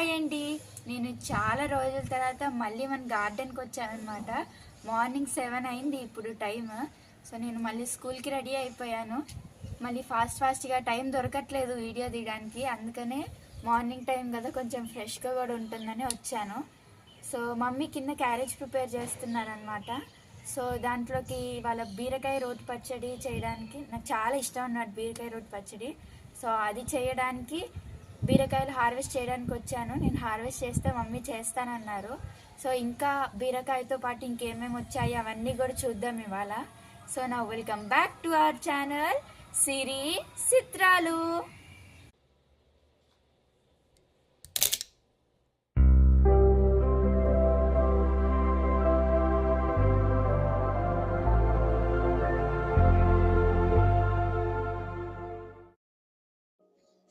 Hi అండి. నేను చాలా రోజుల తర్వాత మళ్ళీ మన గార్డెన్కి వచ్చానమాట మార్నింగ్ సెవెన్ అయింది ఇప్పుడు టైం సో నేను మళ్ళీ స్కూల్కి రెడీ అయిపోయాను. మళ్ళీ ఫాస్ట్ ఫాస్ట్గా టైం దొరకట్లేదు వీడియో తీయడానికి అందుకనే మార్నింగ్ టైం కదా కొంచెం ఫ్రెష్గా కూడా ఉంటుందని వచ్చాను. సో మమ్మీ కింద క్యారేజ్ ప్రిపేర్ చేస్తున్నారనమాట సో దాంట్లోకి వాళ్ళ బీరకాయ రోటి పచ్చడి చేయడానికి నాకు చాలా ఇష్టం అన్నమాట బీరకాయ రోటి పచ్చడి. సో అది చేయడానికి బీరకాయలు హార్వెస్ట్ చేయడానికి వచ్చాను. నేను హార్వెస్ట్ చేస్తే మమ్మీ చేస్తానన్నారు. సో ఇంకా బీరకాయతో పాటు ఇంకేమేమి వచ్చాయి అవన్నీ కూడా చూద్దాం ఇవాళ. సో నా welcome back to our channel Siri చిత్రాలు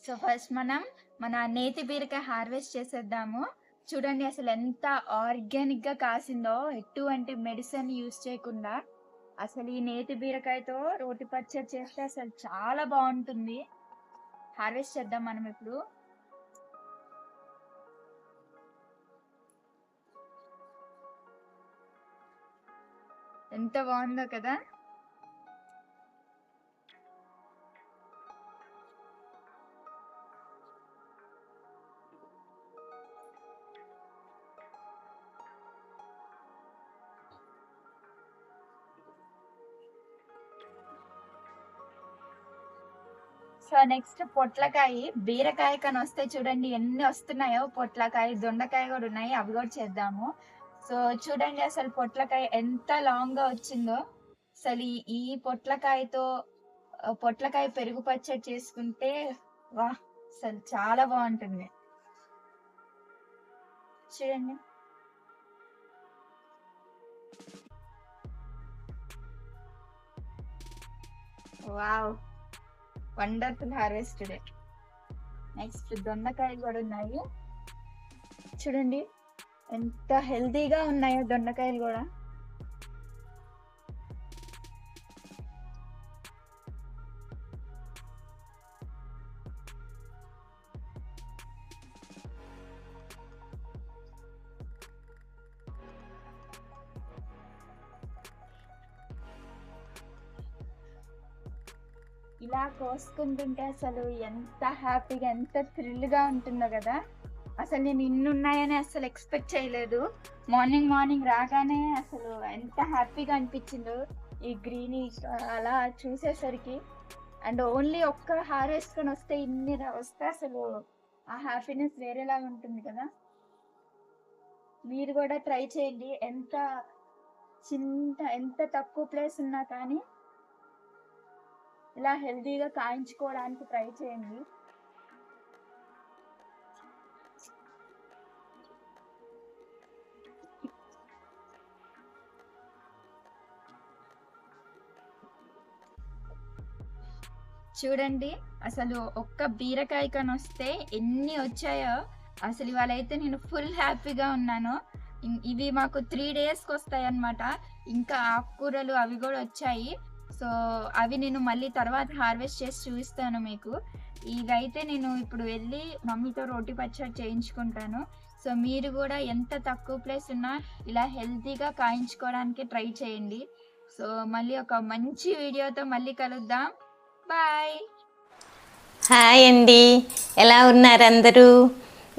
సో ఫస్ట్ మనం మన నేతి బీరకాయ హార్వెస్ట్ చేసేద్దాము. చూడండి అసలు ఎంత ఆర్గానిక్గా కాసిందో ఎటువంటి మెడిసిన్ యూస్ చేయకుండా. అసలు ఈ నేతి బీరకాయతో రోటి పచ్చడి చేస్తే అసలు చాలా బాగుంటుంది. హార్వెస్ట్ చేద్దాం మనం ఇప్పుడు. ఎంత బాగుందో కదా. నెక్స్ట్ పొట్లకాయ బీరకాయ కానీ వస్తే చూడండి ఎన్ని వస్తున్నాయో. పొట్లకాయ దొండకాయ కూడా ఉన్నాయి. అవి కూడా చేద్దాము. సో చూడండి అసలు పొట్లకాయ ఎంత లాంగ్గా వచ్చిందో. అసలు ఈ- పొట్లకాయతో పొట్లకాయ పెరుగు పచ్చడి చేసుకుంటే వా అసలు చాలా బాగుంటుంది. చూడండి. Wow! Wonderful harvest day. Next దొండకాయలు కూడా ఉన్నాయి. చూడండి ఎంత హెల్తీగా ఉన్నాయో దొండకాయలు కూడా. ఇలా కోసుకుంటుంటే అసలు ఎంత హ్యాపీగా ఎంత థ్రిల్గా ఉంటుందో కదా. అసలు నేను ఇన్నున్నాయని అసలు ఎక్స్పెక్ట్ చేయలేదు. మార్నింగ్ మార్నింగ్ రాగానే అసలు ఎంత హ్యాపీగా అనిపించిందో ఈ గ్రీనీ అలా చూసేసరికి. అండ్ ఓన్లీ ఒక్క హార్ వేసుకొని వస్తే ఇన్ని వస్తే అసలు ఆ హ్యాపీనెస్ వేరేలాగా ఉంటుంది కదా. మీరు కూడా ట్రై చేయండి. ఎంత చిన్న ఎంత తక్కువ ప్లేస్ ఉన్నా కానీ ఇలా హెల్తీగా కాయించుకోవడానికి ట్రై చేయండి. చూడండి అసలు ఒక్క బీరకాయ కని వస్తే ఎన్ని వచ్చాయో. అసలు ఇవాళ అయితే నేను ఫుల్ హ్యాపీగా ఉన్నాను. ఇవి మాకు త్రీ డేస్కి వస్తాయి అన్నమాట ఇంకా ఆకుకూరలు అవి కూడా వచ్చాయి. సో అవి నేను మళ్ళీ తర్వాత హార్వెస్ట్ చేసి చూపిస్తాను మీకు. ఇవైతే నేను ఇప్పుడు వెళ్ళి మమ్మీతో రోటి పచ్చడి చేయించుకుంటాను. సో మీరు కూడా ఎంత తక్కువ ప్లేస్ ఉన్నా ఇలా హెల్తీగా కాయించుకోవడానికి ట్రై చేయండి. సో మళ్ళీ ఒక మంచి వీడియోతో మళ్ళీ కలుద్దాం. బాయ్. హాయ్ అండి. ఎలా ఉన్నారు అందరూ?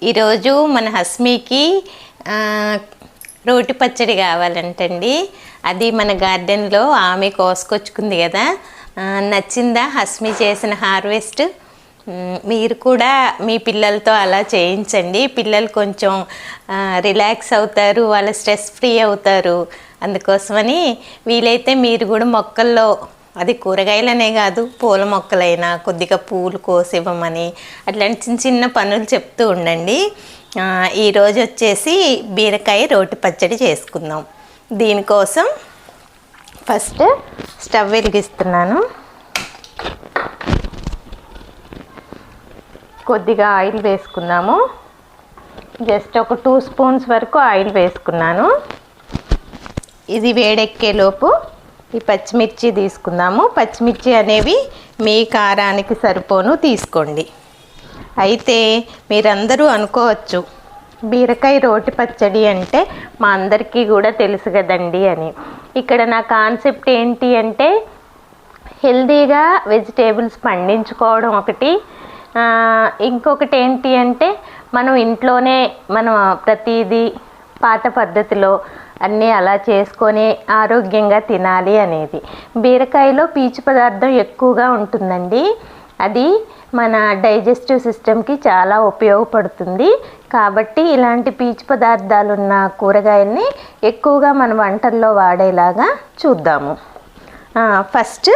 ఈరోజు మన హస్మికి రోటి పచ్చడి కావాలంటండి. అది మన గార్డెన్లో ఆమె కోసుకొచ్చుకుంది కదా. నచ్చిందా హస్మి చేసిన హార్వెస్ట్? మీరు కూడా మీ పిల్లలతో అలా చేయించండి. పిల్లలు కొంచెం రిలాక్స్ అవుతారు వాళ్ళ స్ట్రెస్ ఫ్రీ అవుతారు. అందుకోసమని వీలైతే మీరు కూడా మొక్కల్లో అది కూరగాయలనే కాదు పూల మొక్కలైనా కొద్దిగా పూలు కోసివ్వమని అట్లాంటి చిన్న చిన్న పనులు చెప్తూ ఉండండి. ఈరోజు వచ్చేసి బీరకాయ రోటి పచ్చడి చేసుకుందాం. దీనికోసం ఫస్ట్ స్టవ్ వెలిగిస్తున్నాను. కొద్దిగా ఆయిల్ వేసుకుందాము జస్ట్ ఒక టూ స్పూన్స్ వరకు ఆయిల్ వేసుకున్నాను. ఇది వేడెక్కేలోపు ఈ పచ్చిమిర్చి తీసుకుందాము. పచ్చిమిర్చి అనేవి మీ కారానికి సరిపోను తీసుకోండి. అయితే మీరందరూ అనుకోవచ్చు బీరకాయ రోటి పచ్చడి అంటే మా అందరికీ కూడా తెలుసు కదండి అని. ఇక్కడ నా కాన్సెప్ట్ ఏంటి అంటే హెల్దీగా వెజిటేబుల్స్ పండించుకోవడం ఒకటి. ఇంకొకటి ఏంటి అంటే మనం ఇంట్లోనే మనం ప్రతిదీ పాత పద్ధతిలో అన్నీ అలా చేసుకొని ఆరోగ్యంగా తినాలి అనేది. బీరకాయలో పీచు పదార్థం ఎక్కువగా ఉంటుందండి. అది మన డైజెస్టివ్ సిస్టమ్కి చాలా ఉపయోగపడుతుంది. కాబట్టి ఇలాంటి పీచు పదార్థాలు ఉన్న కూరగాయల్ని ఎక్కువగా మన వంటల్లో వాడేలాగా చూద్దాము. ఫస్ట్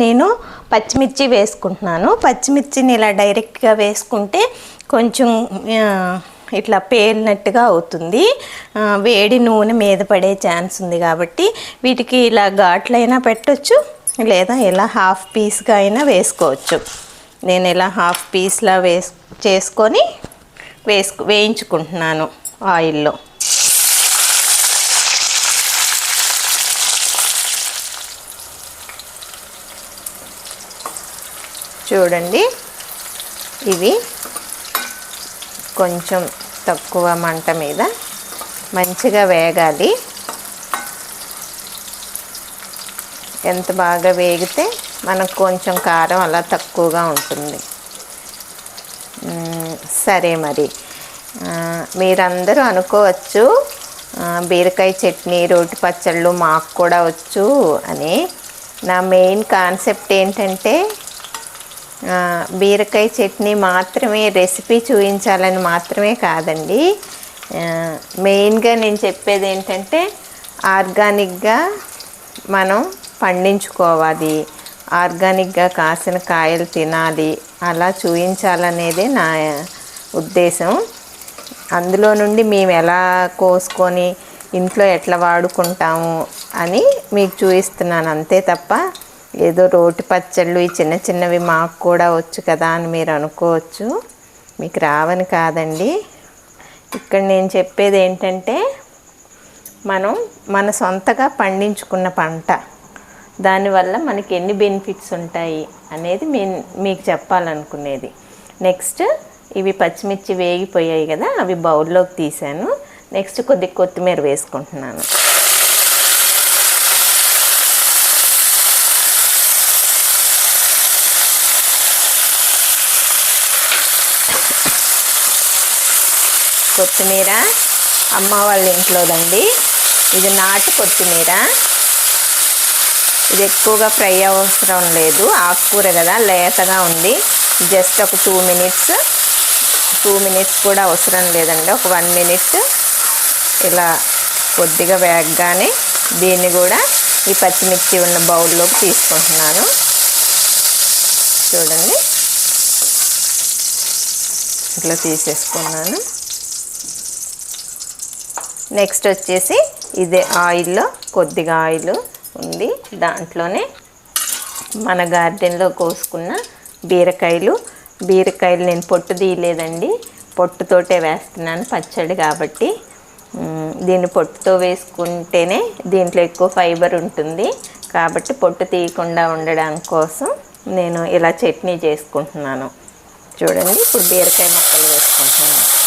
నేను పచ్చిమిర్చి వేసుకుంటున్నాను. పచ్చిమిర్చిని ఇలా డైరెక్ట్గా వేసుకుంటే కొంచెం ఇట్లా పేలినట్టుగా అవుతుంది. వేడి నూనె మీద పడే ఛాన్స్ ఉంది కాబట్టి వీటికి ఇలా ఘాట్లైనా పెట్టొచ్చు. లేదా ఇలా హాఫ్ పీస్గా అయినా వేసుకోవచ్చు. నేను ఇలా హాఫ్ పీస్లా వేస్ చేసుకొని వేసుకు వేయించుకుంటున్నాను ఆయిల్లో. చూడండి ఇవి కొంచెం తక్కువ మంట మీద మంచిగా వేగాలి. ఎంత బాగా వేగితే మనకు కొంచెం కారం అలా తక్కువగా ఉంటుంది. సరే మరి. మీరందరూ అనుకోవచ్చు బీరకాయ చట్నీ రోటి పచ్చళ్ళు మాకు కూడా వచ్చు అని. నా మెయిన్ కాన్సెప్ట్ ఏంటంటే బీరకాయ చట్నీ మాత్రమే రెసిపీ చూపించాలని మాత్రమే కాదండి. మెయిన్గా నేను చెప్పేది ఏంటంటే ఆర్గానిక్గా మనం పండించుకోవాలి. ఆర్గానిక్గా కాసిన కాయలు తినాలి. అలా చూపించాలనేదే నా ఉద్దేశం. అందులో నుండి మేము ఎలా కోసుకొని ఇంట్లో ఎట్లా వాడుకుంటాము అని మీకు చూపిస్తున్నాను. అంతే తప్ప ఏదో రోటి పచ్చళ్ళు ఈ చిన్న చిన్నవి మాకు కూడా వచ్చు కదా అని మీరు అనుకోవచ్చు. మీకు రావని కాదండి. ఇక్కడ నేను చెప్పేది ఏంటంటే మనం మన సొంతగా పండించుకున్న పంట. దానివల్ల మనకి ఎన్ని బెనిఫిట్స్ ఉంటాయి అనేది మీ మీకు చెప్పాలనుకునేది. నెక్స్ట్ ఇవి పచ్చిమిర్చి వేగిపోయాయి కదా అవి బౌల్లోకి తీసాను నెక్స్ట్ కొద్ది కొత్తిమీర వేసుకుంటున్నాను. కొత్తిమీర అమ్మ వాళ్ళ ఇంట్లోదండి. ఇది నాటు కొత్తిమీర. ఇది ఎక్కువగా ఫ్రై అవసరం లేదు. ఆకుకూర కదా లేతగా ఉంది. జస్ట్ ఒక టూ మినిట్స్ టూ మినిట్స్ కూడా అవసరం లేదండి. ఒక వన్ మినిట్ ఇలా కొద్దిగా వేగగానే దీన్ని కూడా ఈ పచ్చిమిర్చి ఉన్న బౌల్లోకి తీసుకుంటున్నాను. చూడండి. ఇట్లా తీసేసుకున్నాను. నెక్స్ట్ వచ్చేసి ఇదే ఆయిల్లో కొద్దిగా ఆయిల్ ఉంది దాంట్లోనే మన గార్డెన్లో కోసుకున్న బీరకాయలు. బీరకాయలు నేను పొట్టు తీయలేదండి. పొట్టుతోటే వేస్తున్నాను పచ్చడి కాబట్టి. దీన్ని పొట్టుతో వేసుకుంటేనే దీంట్లో ఎక్కువ ఫైబర్ ఉంటుంది. కాబట్టి పొట్టు తీయకుండా ఉండడం కోసం నేను ఇలా చట్నీ చేసుకుంటున్నాను. చూడండి ఇప్పుడు బీరకాయ ముక్కలు వేసుకుంటున్నాను.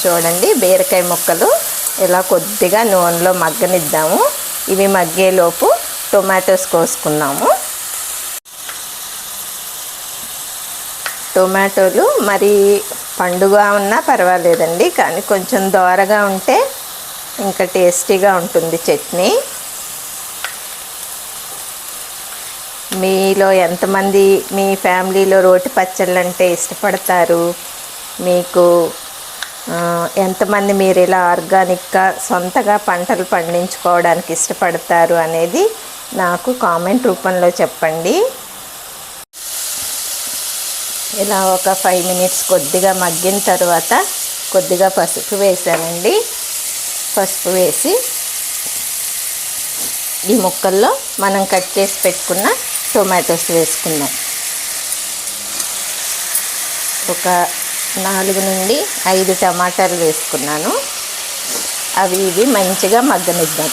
చూడండి బీరకాయ ముక్కలు ఇలా కొద్దిగా నూనెలో మగ్గనిద్దాము. ఇవి మగ్గేలోపు టొమాటోస్ కోసుకున్నాము. టొమాటోలు మరి పండుగ ఉన్నా పర్వాలేదండి కానీ కొంచెం దోరగా ఉంటే ఇంకా టేస్టీగా ఉంటుంది చట్నీ. మీలో ఎంతమంది మీ ఫ్యామిలీలో రోటి పచ్చళ్ళు అంటే ఇష్టపడతారు? మీకు ఎంతమంది మీరు ఇలా ఆర్గానిక్గా సొంతగా పంటలు పండించుకోవడానికి ఇష్టపడతారు అనేది నాకు కామెంట్ రూపంలో చెప్పండి. ఇలా ఒక ఫైవ్ మినిట్స్ కొద్దిగా మగ్గిన తర్వాత కొద్దిగా పసుపు వేసానండి. పసుపు వేసి ఈ ముక్కల్లో మనం కట్ చేసి పెట్టుకున్న టొమాటోస్ వేసుకుందాం. ఒక నాలుగు నుండి ఐదు టమాటాలు వేసుకున్నాను. అవి ఇవి మంచిగా మగ్గనిద్దాం.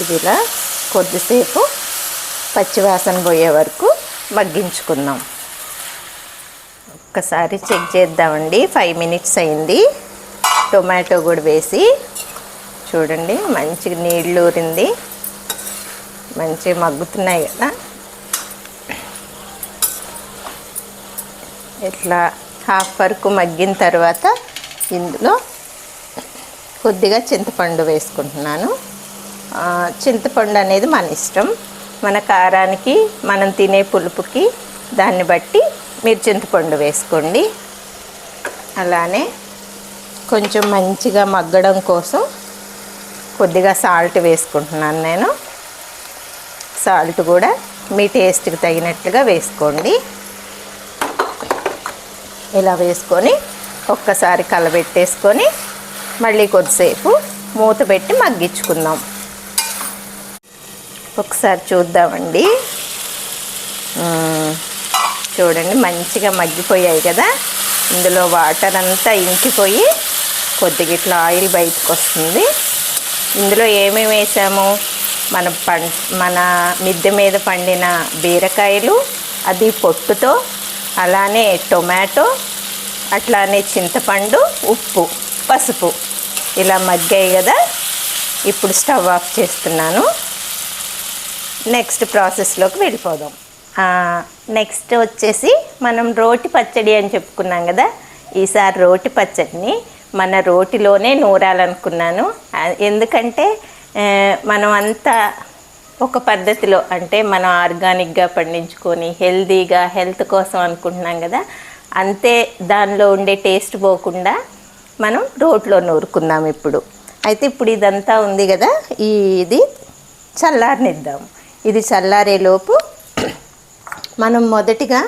ఇదిలా కొద్దిసేపు పచ్చివాసన పోయే వరకు మగ్గించుకుందాం. ఒక్కసారి చెక్ చేద్దామండి. ఫైవ్ మినిట్స్ అయింది. టొమాటో కూడా వేసి చూడండి మంచిగా నీళ్ళు ఊరింది. మంచిగా మగ్గుతున్నాయి కదా. ఇట్లా హాఫ్ వరకు మగ్గిన తర్వాత ఇందులో కొద్దిగా చింతపండు వేసుకుంటున్నాను. చింతపండు అనేది మన ఇష్టం. మన కారానికి మనం తినే పులుపుకి దాన్ని బట్టి మీరు చింతపండు వేసుకోండి. అలానే కొంచెం మంచిగా మగ్గడం కోసం కొద్దిగా సాల్ట్ వేసుకుంటున్నాను నేను. సాల్ట్ కూడా మీ టేస్ట్కి తగినట్లుగా వేసుకోండి. ఇలా వేసుకొని ఒక్కసారి కలబెట్టేసుకొని మళ్ళీ కొద్దిసేపు మూత పెట్టి మగ్గించుకుందాం. ఒకసారి చూద్దామండి. చూడండి మంచిగా మగ్గిపోయాయి కదా. ఇందులో వాటర్ అంతా ఇంకిపోయి కొద్దిగా ఇట్లా ఆయిల్ బయటకు వస్తుంది. ఇందులో ఏమేమి వేసాము? మన పం మన మిద్దె మీద పండిన బీరకాయలు అది పొట్టుతో అలానే టొమాటో అట్లానే చింతపండు ఉప్పు పసుపు. ఇలా మగ్గాయి కదా. ఇప్పుడు స్టవ్ ఆఫ్ చేస్తున్నాను. నెక్స్ట్ ప్రాసెస్లోకి వెళ్ళిపోదాం. నెక్స్ట్ వచ్చేసి మనం రోటి పచ్చడి అని చెప్పుకున్నాం కదా. ఈసారి రోటి పచ్చడిని మన రోటిలోనే నూరాలనుకున్నాను. ఎందుకంటే మనం అంతా ఒక పద్ధతిలో అంటే మనం ఆర్గానిక్గా పండించుకొని హెల్తీగా హెల్త్ కోసం అనుకుంటున్నాం కదా అంతే దానిలో ఉండే టేస్ట్ పోకుండా మనం రోట్లో నూరుకుందాం ఇప్పుడు. అయితే ఇప్పుడు ఇదంతా ఉంది కదా ఈ ఇది చల్లారనిద్దాం. ఇది చల్లారేలోపు మనం మొదటిగా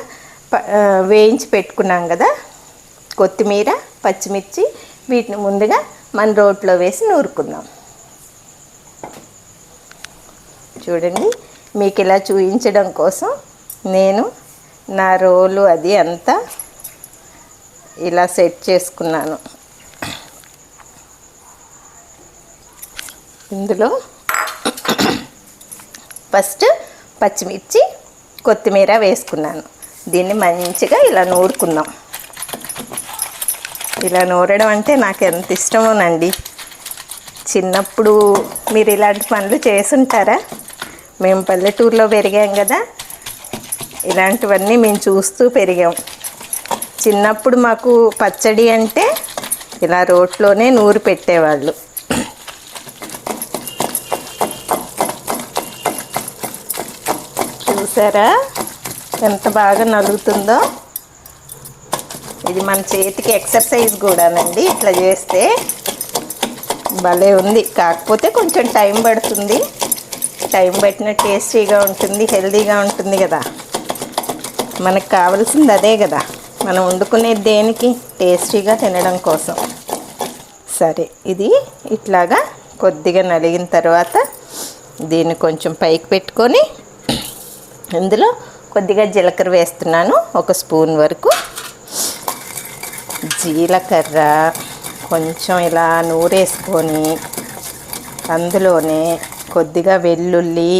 ప- వేయించి పెట్టుకున్నాం కదా కొత్తిమీర పచ్చిమిర్చి వీటిని ముందుగా మన రోట్లో వేసి నూరుకుందాం. చూడండి. మీకు ఇలా చూపించడం కోసం నేను నా రోలు అది అంతా ఇలా సెట్ చేసుకున్నాను. ఇందులో ఫస్ట్ పచ్చిమిర్చి కొత్తిమీర వేసుకున్నాను. దీన్ని మంచిగా ఇలా నూరుకుందాం. ఇలా నూరడం అంటే నాకు ఎంత ఇష్టమోనండి. చిన్నప్పుడు మీరు ఇలాంటి పనులు చేసుంటారా మేము పల్లెటూరులో పెరిగాం కదా. ఇలాంటివన్నీ మేము చూస్తూ పెరిగాం. చిన్నప్పుడు మాకు పచ్చడి అంటే ఇలా రోట్లోనే నూరు పెట్టేవాళ్ళు. చూసారా? ఎంత బాగా నలుగుతుందో. ఇది మన చేతికి ఎక్సర్సైజ్ కూడానండి ఇట్లా చేస్తే. భలే ఉంది. కాకపోతే కొంచెం టైం పడుతుంది. టైం పట్టిన టేస్టీగా ఉంటుంది హెల్దీగా ఉంటుంది కదా. మనకు కావాల్సింది అదే కదా. మనం వండుకునేది దేనికి టేస్టీగా తినడం కోసం. సరే ఇది ఇట్లాగా కొద్దిగా నలిగిన తర్వాత దీన్ని కొంచెం పైకి పెట్టుకొని ఇందులో కొద్దిగా జీలకర్ర వేస్తున్నాను ఒక స్పూన్ వరకు. జీలకర్ర కొంచెం ఇలా నూరేసుకొని అందులోనే కొద్దిగా వెల్లుల్లి.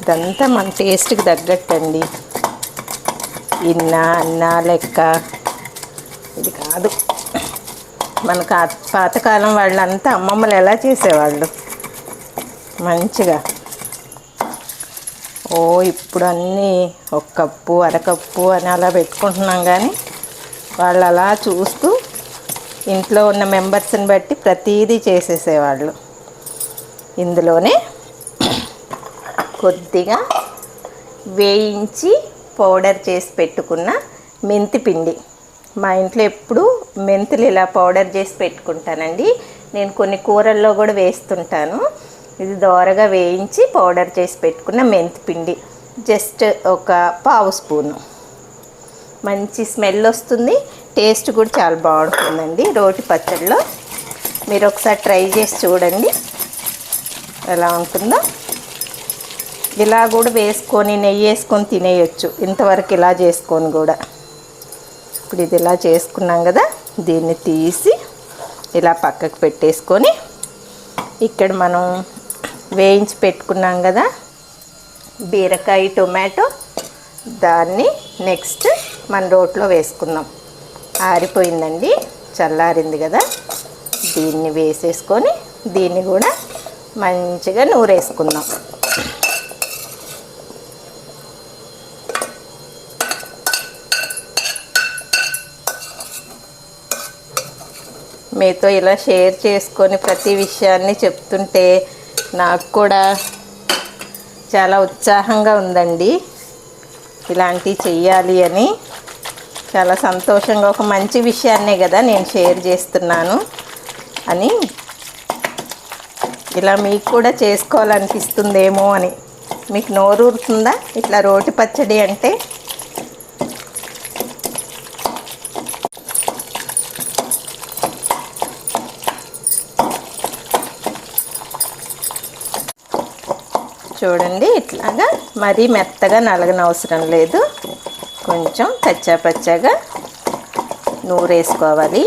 ఇదంతా మన టేస్ట్కి తగ్గట్టండి. ఇన్న అన్న లెక్క. ఇది కాదు. మన కా పాతకాలం వాళ్ళంతా అమ్మమ్మలు ఎలా చేసేవాళ్ళు? మంచిగా. ఓ ఇప్పుడు అన్నీ ఒక కప్పు అరకప్పు అని అలా పెట్టుకుంటున్నాం కానీ వాళ్ళు అలా చూస్తూ ఇంట్లో ఉన్న మెంబర్స్ని బట్టి ప్రతీదీ చేసేసేవాళ్ళు. ఇందులోనే కొద్దిగా వేయించి పౌడర్ చేసి పెట్టుకున్న మెంతి పిండి. మా ఇంట్లో ఎప్పుడు మెంతులు ఇలా పౌడర్ చేసి పెట్టుకుంటానండి. నేను కొన్ని కూరల్లో కూడా వేస్తుంటాను. ఇది దోరగా వేయించి పౌడర్ చేసి పెట్టుకున్న మెంతి పిండి. జస్ట్ ఒక పావు స్పూను. మంచి స్మెల్ వస్తుంది. టేస్ట్ కూడా చాలా బాగుంటుందండి. రోటి పచ్చడిలో. మీరు ఒకసారి ట్రై చేసి చూడండి. ఎలా ఉంటుందో. ఇలా కూడా వేసుకొని నెయ్యి వేసుకొని తినేయచ్చు. ఇంతవరకు ఇలా చేసుకొని కూడా. ఇప్పుడు ఇది ఇలా చేసుకున్నాం కదా. దీన్ని తీసి ఇలా పక్కకు పెట్టేసుకొని ఇక్కడ మనం వేయించి పెట్టుకున్నాం కదా. బీరకాయ టొమాటో. దాన్ని నెక్స్ట్ మన రోట్లో వేసుకుందాం. ఆరిపోయిందండి. చల్లారింది కదా. దీన్ని వేసేసుకొని దీన్ని కూడా మంచిగా నూరేసుకుందాం. మీతో ఇలా షేర్ చేసుకొని ప్రతి విషయాన్ని చెప్తుంటే నాకు కూడా చాలా ఉత్సాహంగా ఉందండి. ఇలాంటివి చెయ్యాలి అని. చాలా సంతోషంగా ఒక మంచి విషయాన్నే కదా నేను షేర్ చేస్తున్నాను అని ఇలా మీకు కూడా చేసుకోవాలనిపిస్తుందేమో అని. మీకు నోరూరుతుందా ఇట్లా రోటి పచ్చడి అంటే? చూడండి ఇట్లాగా మరీ మెత్తగా నలగనవసరం లేదు. కొంచెం కచ్చా పచ్చాగా నూరేసుకోవాలి.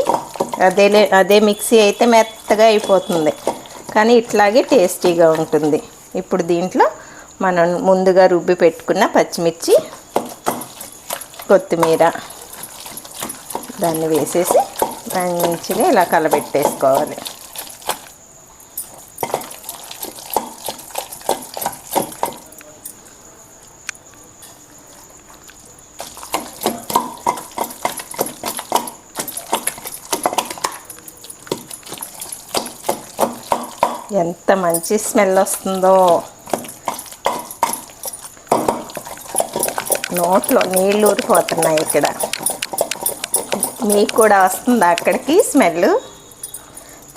అదే అదే మిక్సీ అయితే మెత్తగా అయిపోతుంది. కానీ ఇట్లాగే టేస్టీగా ఉంటుంది. ఇప్పుడు దీంట్లో మనం ముందుగా రుబ్బి పెట్టుకున్న పచ్చిమిర్చి కొత్తిమీర దాన్ని వేసేసి మంచిగా ఇలా కలబెట్టేసుకోవాలి. ఎంత మంచి స్మెల్ వస్తుందో. నోట్లో నీళ్ళు ఊరిపోతున్నాయి ఇక్కడ. మీకు కూడా వస్తుందా అక్కడికి స్మెల్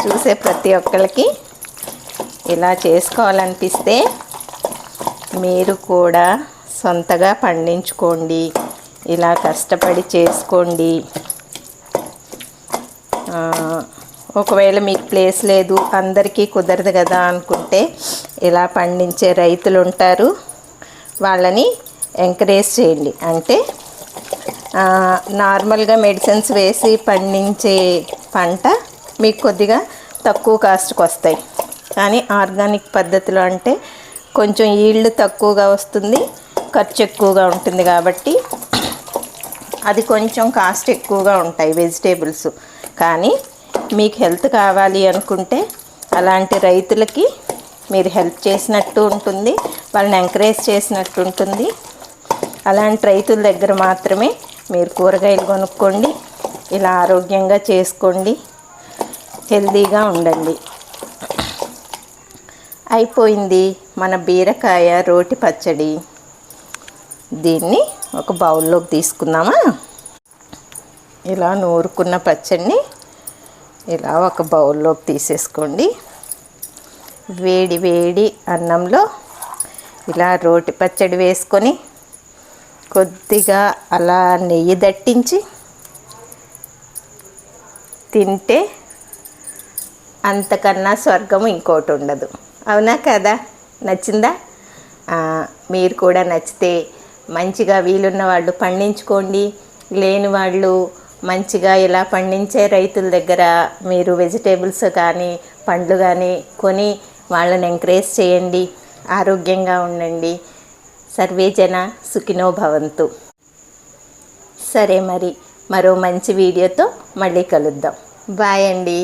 చూసే ప్రతి ఒక్కరికి ఇలా చేసుకోవాలనిపిస్తే మీరు కూడా సొంతగా పండించుకోండి. ఇలా కష్టపడి చేసుకోండి. ఒకవేళ మీకు ప్లేస్ లేదు అందరికీ కుదరదు కదా అనుకుంటే ఇలా పండించే రైతులు ఉంటారు. వాళ్ళని ఎంకరేజ్ చేయండి. అంటే నార్మల్గా మెడిసిన్స్ వేసి పండించే పంట మీకు కొద్దిగా తక్కువ కాస్ట్కి వస్తాయి. కానీ ఆర్గానిక్ పద్ధతిలో అంటే కొంచెం ఈల్డ్ తక్కువగా వస్తుంది ఖర్చు ఎక్కువగా ఉంటుంది కాబట్టి అది కొంచెం కాస్ట్ ఎక్కువగా ఉంటాయి వెజిటేబుల్స్. కానీ మీకు హెల్త్ కావాలి అనుకుంటే అలాంటి రైతులకి మీరు హెల్ప్ చేసినట్టు ఉంటుంది వాళ్ళని ఎంకరేజ్ చేసినట్టు ఉంటుంది. అలాంటి రైతుల దగ్గర మాత్రమే మీరు కూరగాయలు కొనుక్కోండి ఇలా ఆరోగ్యంగా చేసుకోండి హెల్తీగా ఉండండి. అయిపోయింది మన బీరకాయ రోటి పచ్చడి. దీన్ని ఒక బౌల్లోకి తీసుకుందామా? ఇలా నూరుకున్న పచ్చడిని ఇలా ఒక బౌల్లోకి తీసేసుకోండి. వేడి వేడి అన్నంలో ఇలా రోటి పచ్చడి వేసుకొని కొద్దిగా అలా నెయ్యి దట్టించి తింటే అంతకన్నా స్వర్గం ఇంకోటి ఉండదు. అవునా కదా? నచ్చిందా? మీరు కూడా నచ్చితే మంచిగా వీలున్న వాళ్ళు పండించుకోండి. లేని వాళ్ళు మంచిగా ఇలా పండించే రైతుల దగ్గర మీరు వెజిటేబుల్స్ కానీ పండ్లు కానీ కొని వాళ్ళని ఎంకరేజ్ చేయండి. ఆరోగ్యంగా ఉండండి. సర్వే జన సుఖినో భవంతు. సరే మరి మరో మంచి వీడియోతో మళ్ళీ కలుద్దాం. బాయ్ అండి.